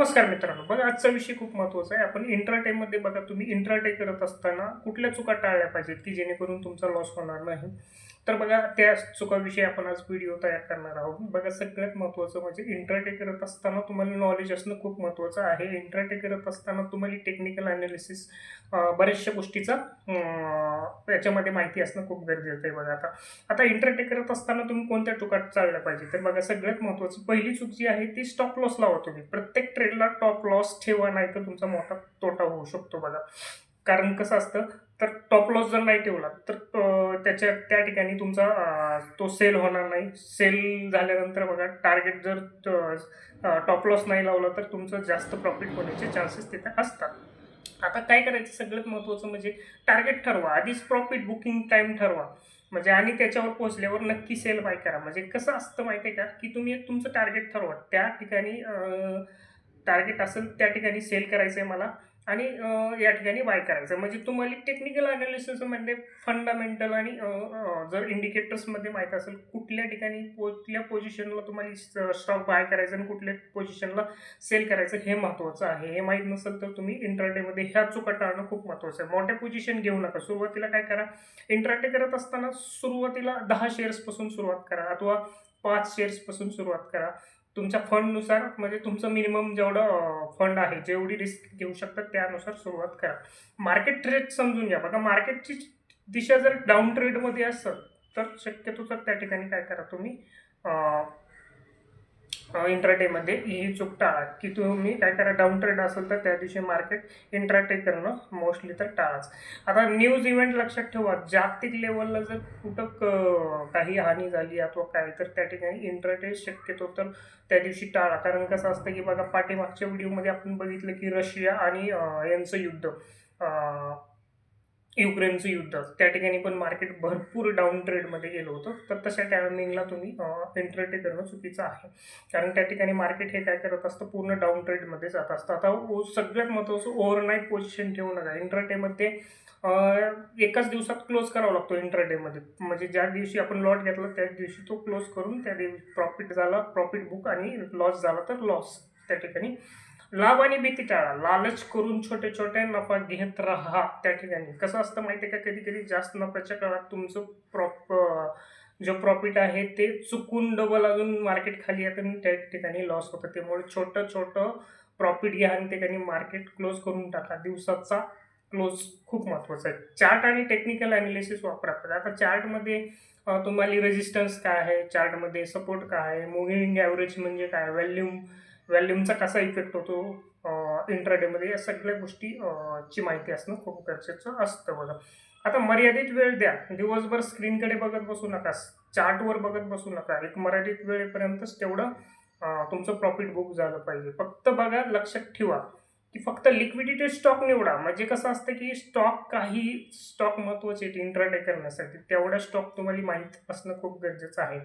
नमस्कार मित्रांनो बघा आजचा विषय खूप महत्त्वाचा आहे. आपण इंट्राटेमध्ये बघा तुम्ही इंट्राटे करत असताना कुठल्या चुका टाळल्या पाहिजेत की जेणेकरून तुमचा लॉस होणार नाही? तर बघा त्या चुकाविषयी आपण आज व्हिडिओ तयार करणार आहोत. बघा सगळ्यात महत्त्वाचं म्हणजे इंटरटे करत असताना तुम्हाला नॉलेज असणं खूप महत्त्वाचं आहे. इंटरटे करत असताना तुम्हाला टेक्निकल अनालिसिस बऱ्याचशा गोष्टीचा याच्यामध्ये माहिती असणं खूप गरजेचं आहे बघा आता. आता इंटरटेक करत असताना तुम्ही कोणत्या चुका चालल्या पाहिजे? तर बघा सगळ्यात महत्त्वाचं पहिली चूक जी आहे ती स्टॉप लॉस लावा तुम्ही. प्रत्येक ट्रेडला टॉप लॉस ठेवा नाही तर तुमचा मोठा तोटा होऊ शकतो बघा. कारण कसं असतं तर टॉप लॉस जर नाही ठेवला तर त्याच्या त्या ठिकाणी तुमचा तो सेल होणार नाही. सेल झाल्यानंतर बघा टार्गेट जर टॉप लॉस नाही लावला तर तुमचं जास्त प्रॉफिट होण्याचे चान्सेस तिथे असतात. आता काय करायचं? सगळ्यात महत्त्वाचं म्हणजे टार्गेट ठरवा. आधीच प्रॉफिट बुकिंग टाईम ठरवा. म्हणजे आणि त्याच्यावर पोहोचल्यावर नक्की सेल बाय करा. म्हणजे कसं असतं माहिती आहे का? की तुम्ही एक तुमचं टार्गेट ठरवा. त्या ठिकाणी टार्गेट असेल त्या ठिकाणी सेल करायचं आहे मला. आणि या ठिकाणी बाय करायचं. म्हणजे तुम्हाला टेक्निकल अनालिसिसमध्ये फंडामेंटल आणि जर इंडिकेटर्समध्ये माहीत असेल कुठल्या ठिकाणी कुठल्या पोझिशनला तुम्हाला स्टॉक बाय करायचं आणि कुठल्या पोझिशनला सेल करायचं हे महत्त्वाचं आहे. हे माहीत नसेल तर तुम्ही इंटरडेमध्ये ह्या चुका टाळणं खूप महत्त्वाचं आहे. मोठ्या पोझिशन घेऊ नका. सुरुवातीला काय करा इंटरडे करत असताना सुरुवातीला दहा शेअर्सपासून सुरुवात करा अथवा पाच शेअर्सपासून सुरुवात करा. तुमच्या फंडनुसार म्हणजे तुमचं मिनिमम जेवढं फंड आहे जेवढी रिस्क घेऊ शकतात त्यानुसार सुरुवात करा. मार्केट ट्रेड समजून घ्या. बघा मार्केटची दिशा जर डाऊन ट्रेडमध्ये असेल तर शक्यतो तर त्या ठिकाणी काय करा तुम्ही इंट्राटेमध्ये ही चूक टाळा की तुम्ही काय करा डाऊन ट्रेड असेल तर त्या दिवशी मार्केट इंट्राटे करणं मोस्टली तर टाळाच. आता न्यूज इव्हेंट लक्षात ठेवा जागतिक लेवलला जर कुठं क- काही हानी झाली अथवा काय तर त्या ठिकाणी इंट्राटे शक्यतो तर त्या दिवशी टाळा. कारण कसं असतं की बघा पाठीमागच्या व्हिडिओमध्ये आपण बघितलं की रशिया आणि यांचं युद्ध. युक्रेनचं युद्ध. त्या ठिकाणी पण मार्केट भरपूर डाऊन ट्रेडमध्ये गेलं होतं. तर तशा टायमिंगला तुम्ही इंट्राटे करणं चुकीचं आहे. कारण त्या ठिकाणी मार्केट हे काय करत असतं पूर्ण डाऊन ट्रेडमध्ये जात असतं. आता सगळ्यात महत्त्वाचं ओव्हरनाईट पोझिशन ठेवू नका. इंट्राटेमध्ये एकाच दिवसात क्लोज करावा लागतो इंट्राडेमध्ये म्हणजे ज्या दिवशी आपण लॉट घेतला त्याच दिवशी तो क्लोज करून त्या दिवशी प्रॉफिट झाला प्रॉफिट बुक आणि लॉस झाला तर लॉस त्या ठिकाणी. लाभ आणि भीती टाळा. लालच करून छोटे छोटे नफा घेत राहा. त्या ठिकाणी. कसं असतं माहिती आहे का? कधी कधी जास्त नफ्याच्या काळात तुमचं प्रॉप जो प्रॉफिट आहे ते चुकून डबल अजून मार्केट खाली येतं आणि त्या ठिकाणी लॉस होतं. त्यामुळे छोटं छोटं प्रॉफिट घ्या आणि ठिकाणी मार्केट क्लोज करून टाका. दिवसाचा क्लोज खूप महत्त्वाचा आहे. चार्ट आणि टेक्निकल अनालिसिस वापरा. आता चार्टमध्ये तुम्हाला रेजिस्टन्स काय आहे? चार्टमध्ये सपोर्ट काय आहे? मुव्हिंग ॲव्हरेज म्हणजे काय? व्हॅल्यूम व्हॅल्यूमचा कसा इफेक्ट होतो इंट्राडेमध्ये या सगळ्या गोष्टी ची माहिती असणं खूप गरजेचं असतं बघा. आता मर्यादित वेळ द्या. दिवसभर स्क्रीनकडे बघत बसू नका. चार्टवर बघत बसू नका. एक मर्यादित वेळेपर्यंतच तेवढं तुमचं प्रॉफिट बुक झालं पाहिजे. फक्त बघा लक्षात ठेवा. की फक्त लिक्विडिटी स्टॉक निवडा. म्हणजे कसं असतं की स्टॉक काही स्टॉक महत्त्वाचे आहेत इंट्राडे करण्यासाठी. तेवढा स्टॉक तुम्हाला माहीत असणं खूप गरजेचं आहे.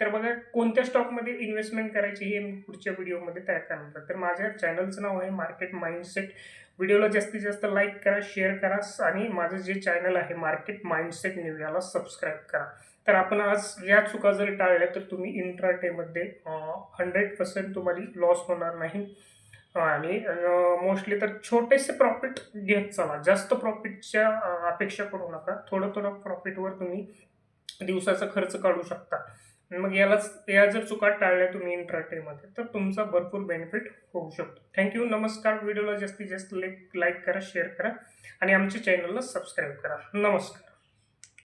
तर बघा कोणत्या स्टॉकमध्ये इन्व्हेस्टमेंट करायची हे मी पुढच्या व्हिडिओमध्ये तयार करणार तर माझ्या चॅनलचं नाव आहे मार्केट माइंडसेट व्हिडिओला जास्तीत जास्त लाईक करा शेअर करा आणि माझं जे चॅनल आहे मार्केट माइंडसेट न्यू याला सबस्क्राईब करा. तर आपण आज या चुका जर टाळल्या तर तुम्ही इंट्राटेमध्ये हंड्रेड पर्सेंट तुम्हाला लॉस होणार नाही. आणि मोस्टली तर छोटेसे प्रॉफिट घेत चला. जास्त प्रॉफिटच्या अपेक्षा करू नका. थोडं थोडं प्रॉफिटवर तुम्ही दिवसाचा खर्च काढू शकता. मग यालाच या जर चुका टाळल्या तुम्ही इंट्राटेमध्ये तर तुमचा भरपूर बेनिफिट होऊ शकतो. थँक्यू नमस्कार. व्हिडिओला जास्तीत जास्त लाईक लाईक करा शेअर करा आणि आमच्या चॅनलला सबस्क्राईब करा. नमस्कार.